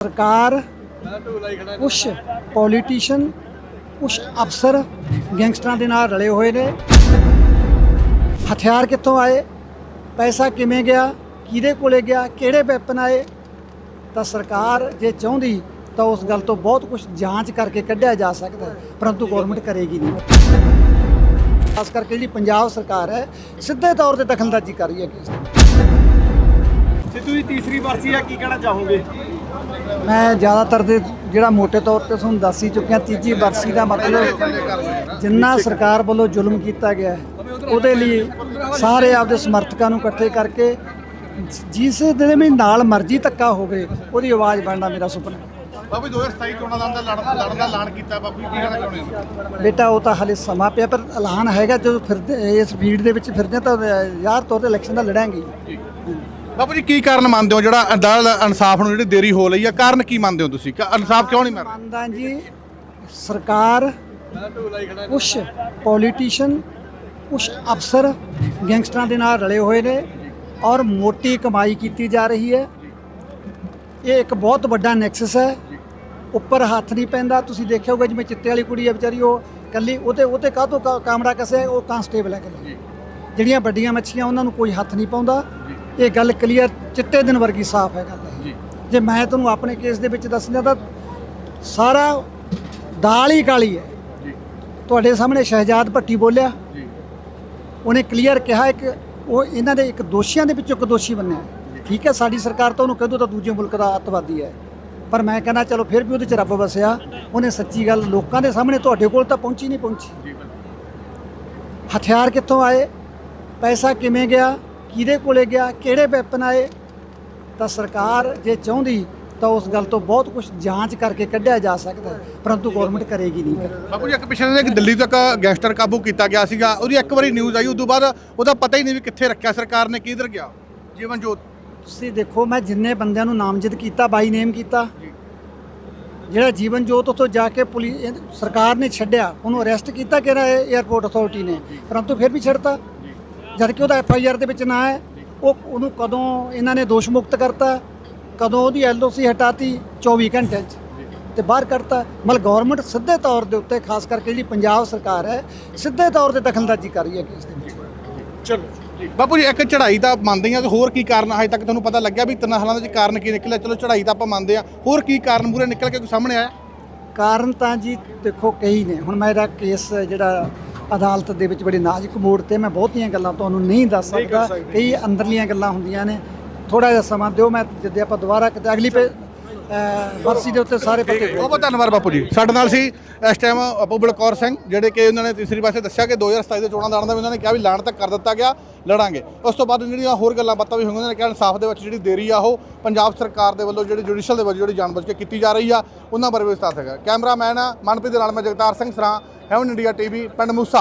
ਸਰਕਾਰ, ਕੁਛ ਪੋਲੀਟੀਸ਼ੀਅਨ ਕੁਛ ਅਫਸਰ ਗੈਂਗਸਟਰਾਂ ਦੇ ਨਾਲ ਰਲੇ ਹੋਏ ਨੇ। ਹਥਿਆਰ ਕਿੱਥੋਂ ਆਏ? ਪੈਸਾ ਕਿਵੇਂ ਗਿਆ? ਕਿਹਦੇ ਕੋਲੇ ਗਿਆ? ਕਿਹੜੇ ਵੈਪਨ ਆਏ? ਤਾਂ ਸਰਕਾਰ ਜੇ ਚਾਹੁੰਦੀ ਤਾਂ ਉਸ ਗੱਲ ਤੋਂ ਬਹੁਤ ਕੁਝ ਜਾਂਚ ਕਰਕੇ ਕੱਢਿਆ ਜਾ ਸਕਦਾ ਪਰੰਤੂ ਗਵਰਨਮੈਂਟ ਕਰੇਗੀ ਨਹੀਂ। ਖਾਸ ਕਰਕੇ ਜਿਹੜੀ ਪੰਜਾਬ ਸਰਕਾਰ ਹੈ, ਸਿੱਧੇ ਤੌਰ ਤੇ ਦਖਲਅੰਦਾਜ਼ੀ ਕਰ ਰਹੀ ਹੈ ਕੇਸ ਸਿੱਧੂ ਦੀ ਤੀਸਰੀ ਵਾਰਸੀ ਆ ਕੀ ਕਹਿਣਾ ਚਾਹੋਗੇ ਮੈਂ ਜ਼ਿਆਦਾਤਰ ਦੇ ਜਿਹੜਾ ਮੋٹے ਤੌਰ ਤੇ ਤੁਹਾਨੂੰ ਦੱਸ ਹੀ ਚੁੱਕਿਆ ਤੀਜੀ ਬਰਸੀ ਦਾ ਮਤਲਬ ਜਿੰਨਾ ਸਰਕਾਰ ਵੱਲੋਂ ਜ਼ੁਲਮ ਕੀਤਾ ਗਿਆ ਹੈ, ਉਹਦੇ ਲਈ ਸਾਰੇ ਆਪਦੇ ਸਮਰਥਕਾਂ ਨੂੰ ਇਕੱਠੇ ਕਰਕੇ ਜਿਸ ਦੇ ਵੀ ਨਾਲ ਮਰਜ਼ੀ ਧੱਕਾ ਹੋਵੇ ਉਹਦੀ ਆਵਾਜ਼ ਬਣਨਾ ਮੇਰਾ ਸੁਪਨਾ। ਬਾਬੂ 2027 ਚੋਣਾਂ ਦਾ ਅੰਦਰ ਲੜਨ ਲੜਨ ਦਾ ਐਲਾਨ ਕੀਤਾ ਬਾਬੂ ਕੀ ਕਹਿਣਾ ਚਾਹੁੰਦੇ ਹੋ ਬੇਟਾ ਉਹ ਤਾਂ ਹਾਲੇ ਸਮਾਂ ਪਿਆ ਪਰ ਐਲਾਨ ਹੈਗਾ ਜਦੋਂ ਫਿਰਦੇ ਇਸ ਫੀਲਡ ਦੇ ਵਿੱਚ ਫਿਰਦੇ ਹਾਂ ਤਾਂ ਯਾਰ ਤੌਰ ਤੇ ਇਲੈਕਸ਼ਨ ਦਾ ਲੜਾਂਗੇ ਹੀ। ਬਾਬੂ ਜੀ ਕੀ ਕਾਰਨ ਮੰਨਦੇ ਹੋ ਜਿਹੜਾ ਅਦਾਲ ਇਨਸਾਫ ਨੂੰ ਜਿਹੜੀ ਦੇਰੀ ਹੋ ਰਹੀ ਆ? ਕਾਰਨ ਕੀ ਮੰਨਦੇ ਹੋ ਤੁਸੀਂ? ਕਿ ਇਨਸਾਫ ਕਿਉਂ ਨਹੀਂ ਮਿਲ ਰਿਹਾ ਮੰਨਦਾ ਜੀ ਸਰਕਾਰ ਕੁਛ ਪੋਲੀਟੀਸ਼ੀਅਨ ਕੁਛ ਅਫਸਰ ਗੈਂਗਸਟਰਾਂ ਦੇ ਨਾਲ ਰਲੇ ਹੋਏ ਨੇ ਔਰ ਮੋਟੀ ਕਮਾਈ ਕੀਤੀ ਜਾ ਰਹੀ ਹੈ। ਇਹ ਇੱਕ ਬਹੁਤ ਵੱਡਾ ਨੈਕਸਸ ਹੈ। ਉੱਪਰ ਹੱਥ ਨਹੀਂ ਪੈਂਦਾ। ਤੁਸੀਂ ਦੇਖਿਆ ਹੋਊਗਾ ਜਿਵੇਂ ਚਿੱਟੇ ਵਾਲੀ ਕੁੜੀ ਹੈ ਵਿਚਾਰੀ ਉਹ ਕੱਲੀ ਉਹਤੇ ਉਹਤੇ ਕਾਹਤੋਂ ਕਾਮੜਾ ਕਸੇ ਉਹ ਕਾਂਸਟੇਬਲ ਹੈ ਕੱਲੀ ਜਿਹੜੀਆਂ ਵੱਡੀਆਂ ਮੱਛੀਆਂ ਉਹਨਾਂ ਨੂੰ ਕੋਈ ਹੱਥ ਨਹੀਂ ਪਾਉਂਦਾ। ਇਹ ਗੱਲ ਕਲੀਅਰ ਚਿੱਟੇ ਦਿਨ ਵਰਗੀ ਸਾਫ਼ ਹੈ ਗੱਲ। ਜੀ। ਜੇ ਮੈਂ ਤੁਹਾਨੂੰ ਆਪਣੇ ਕੇਸ ਦੇ ਵਿੱਚ ਦੱਸਣਾ ਤਾਂ ਸਾਰਾ ਦਾਲ ਹੀ ਕਾਲੀ ਹੈ। ਜੀ। ਤੁਹਾਡੇ ਸਾਹਮਣੇ ਸ਼ਹਿਜਾਦ ਭੱਟੀ ਬੋਲਿਆ। ਜੀ। ਉਹਨੇ ਕਲੀਅਰ ਕਿਹਾ ਇੱਕ ਉਹ ਇਹਨਾਂ ਦੇ ਇੱਕ ਦੋਸ਼ੀਆਂ ਦੇ ਵਿੱਚੋਂ ਇੱਕ ਦੋਸ਼ੀ ਬੰਨਿਆ ਠੀਕ ਹੈ ਸਾਡੀ ਸਰਕਾਰ ਤਾਂ ਉਹਨੂੰ ਕਹਦੋ ਤਾਂ ਦੂਜੇ ਮੁਲਕ ਦਾ ਅੱਤਵਾਦੀ ਹੈ। ਪਰ ਮੈਂ ਕਹਿੰਦਾ ਚਲੋ ਫਿਰ ਵੀ ਉਹਦੇ ਚ ਰੱਬ ਵਸਿਆ। ਉਹਨੇ ਸੱਚੀ ਗੱਲ ਲੋਕਾਂ ਦੇ ਸਾਹਮਣੇ ਤੁਹਾਡੇ ਕੋਲ ਤਾਂ ਪਹੁੰਚੀ ਨਹੀਂ ਪਹੁੰਚੀ। ਹਥਿਆਰ ਕਿੱਥੋਂ ਆਏ? ਪੈਸਾ ਕਿਵੇਂ ਗਿਆ? ਕਿਹਦੇ ਕੋਲੇ ਗਿਆ ਕਿਹੜੇ ਵੈਪਨ ਆਏ ਤਾਂ ਸਰਕਾਰ ਜੇ ਚਾਹੁੰਦੀ ਤਾਂ ਉਸ ਗੱਲ ਤੋਂ ਬਹੁਤ ਕੁਝ ਜਾਂਚ ਕਰਕੇ ਕੱਢਿਆ ਜਾ ਸਕਦਾ ਪਰੰਤੂ ਗਵਰਨਮੈਂਟ ਕਰੇਗੀ ਨਹੀਂ ਬਾਬੂ ਜੀ ਇੱਕ ਪਿਛਲੇ ਦਿਨ ਇੱਕ ਦਿੱਲੀ ਤੱਕ ਗੈਂਗਸਟਰ ਕਾਬੂ ਕੀਤਾ ਗਿਆ ਸੀਗਾ ਉਹਦੀ ਇੱਕ ਵਾਰੀ ਨਿਊਜ਼ ਆਈ ਉਦੋਂ ਬਾਅਦ ਉਹਦਾ ਪਤਾ ਹੀ ਨਹੀਂ ਵੀ ਕਿੱਥੇ ਰੱਖਿਆ ਸਰਕਾਰ ਨੇ ਕਿੱਧਰ ਗਿਆ। ਜੀਵਨ ਜੋਤ ਤੁਸੀਂ ਦੇਖੋ ਮੈਂ ਜਿੰਨੇ ਬੰਦਿਆਂ ਨੂੰ ਨਾਮਜ਼ਦ ਕੀਤਾ ਬਾਈ ਨੇਮ ਕੀਤਾ ਜਿਹੜਾ ਜੀਵਨ ਜੋਤ ਉੱਥੋਂ ਜਾ ਕੇ ਪੁਲਿਸ ਸਰਕਾਰ ਨੇ ਛੱਡਿਆ ਉਹਨੂੰ ਅਰੈਸਟ ਕੀਤਾ ਕਿਹੜਾ 에ਅਰਪੋਰਟ ਅਥਾਰਟੀ ਨੇ ਪਰੰਤੂ ਫਿਰ ਵੀ ਛੱਡਤਾ। ਜਦ ਕਿ ਉਹਦਾ ਐਫ ਆਈ ਆਰ ਦੇ ਵਿੱਚ ਨਾਂ ਹੈ ਉਹ ਉਹਨੂੰ ਕਦੋਂ ਇਹਨਾਂ ਨੇ ਦੋਸ਼ ਮੁਕਤ ਕਰਤਾ ਕਦੋਂ ਉਹਦੀ ਐਲ ਓ ਸੀ ਹਟਾਤੀ 24 ਘੰਟੇ 'ਚ। ਤੇ ਬਾਹਰ ਕੱਢਤਾ। ਮਤਲਬ ਗਵਰਨਮੈਂਟ ਸਿੱਧੇ ਤੌਰ ਦੇ ਉੱਤੇ ਖਾਸ ਕਰਕੇ ਜਿਹੜੀ ਪੰਜਾਬ ਸਰਕਾਰ ਹੈ ਸਿੱਧੇ ਤੌਰ ਤੇ ਦਖਲਅੰਦਾਜ਼ੀ ਕਰ ਰਹੀ ਹੈ ਕੇਸ ਦੇ ਵਿੱਚ। ਚਲੋ ਬਾਪੂ ਜੀ ਇੱਕ ਚੜ੍ਹਾਈ ਤਾਂ ਮੰਨਦੇ ਆ ਤੇ ਹੋਰ ਕੀ ਕਾਰਨ ਹਜੇ ਤੱਕ ਤੁਹਾਨੂੰ ਪਤਾ ਲੱਗਿਆ ਵੀ ਤਿੰਨ ਸਾਲਾਂ ਦੇ ਵਿੱਚ ਕਾਰਨ ਕੀ ਨਿਕਲਿਆ? ਚਲੋ ਚੜ੍ਹਾਈ ਤਾਂ ਆਪਾਂ ਮੰਨਦੇ ਆ ਹੋਰ ਕੀ ਕਾਰਨ ਮੂਰੇ ਨਿਕਲ ਕੇ ਕੋਈ ਸਾਹਮਣੇ ਆਇਆ? ਕਾਰਨ ਤਾਂ ਜੀ ਦੇਖੋ ਕਈ ਨੇ। ਹੁਣ ਮੇਰਾ ਕੇਸ ਜਿਹੜਾ ਅਦਾਲਤ ਦੇ ਵਿੱਚ ਬੜੀ ਨਾਜ਼ੁਕ ਮੋੜ ਤੇ ਮੈਂ ਬਹੁਤੀਆਂ ਗੱਲਾਂ ਤੁਹਾਨੂੰ ਨਹੀਂ ਦੱਸ ਸਕਦੇ। ਕਈ ਅੰਦਰਲੀਆਂ ਗੱਲਾਂ ਹੁੰਦੀਆਂ ਨੇ ਥੋੜਾ ਜਿਹਾ ਸਮਾਂ ਦਿਓ ਮੈਂ ਜਿੱਦੇ ਆਪਾਂ ਦੁਬਾਰਾ ਕਿਤੇ ਅਗਲੀ ਪੇ ਅਹ, ਦੇ ਉੱਤੇ ਸਾਰੇ ਪੱਤੇ ਬਹੁਤ ਬਹੁਤ ਧੰਨਵਾਦ ਬਾਪੂ ਜੀ। ਸਾਡੇ ਨਾਲ ਸੀ ਇਸ ਟਾਈਮ ਬਾਪੂ ਬਲਕੌਰ ਸਿੰਘ ਜਿਹੜੇ ਕਿ ਉਹਨਾਂ ਨੇ ਤੀਸਰੀ ਪਾਸੇ ਦੱਸਿਆ ਕਿ 2027 ਦੇ ਚੋਣਾਂ ਲੜਨ ਦਾ ਵੀ ਉਹਨਾਂ ਨੇ ਕਿਹਾ ਵੀ ਲਾਣ ਤੱਕ ਕਰ ਦਿੱਤਾ ਗਿਆ ਲੜਾਂਗੇ। ਉਸ ਤੋਂ ਬਾਅਦ ਜਿਹੜੀਆਂ ਹੋਰ ਗੱਲਾਂ ਬਾਤਾਂ ਵੀ ਹੋਈਆਂ ਉਹਨਾਂ ਨੇ ਕਿਹਾ ਇਨਸਾਫ ਦੇ ਵਿੱਚ ਜਿਹੜੀ ਦੇਰੀ ਆ ਉਹ ਪੰਜਾਬ ਸਰਕਾਰ ਦੇ ਵੱਲੋਂ ਜਿਹੜੀ ਜੁਡੀਸ਼ੀਅਲ ਦੇ ਵੱਲੋਂ ਜਿਹੜੀ ਜਾਣਬੁੱਝ ਕੇ ਕੀਤੀ ਜਾ ਰਹੀ ਆ ਉਹਨਾਂ ਬਾਰੇ ਵੀ ਵਿਸਤਾਰ ਹੈਗਾ। ਕੈਮਰਾਮੈਨ ਮਨਪ੍ਰੀਤ ਦੇ ਨਾਲ ਮੈਂ ਜਗਤਾਰ ਸਿੰਘ ਸਰਾਂ ਹੈਵਨ ਇੰਡੀਆ ਟੀਵੀ ਪਿੰਡ ਮੂਸਾ।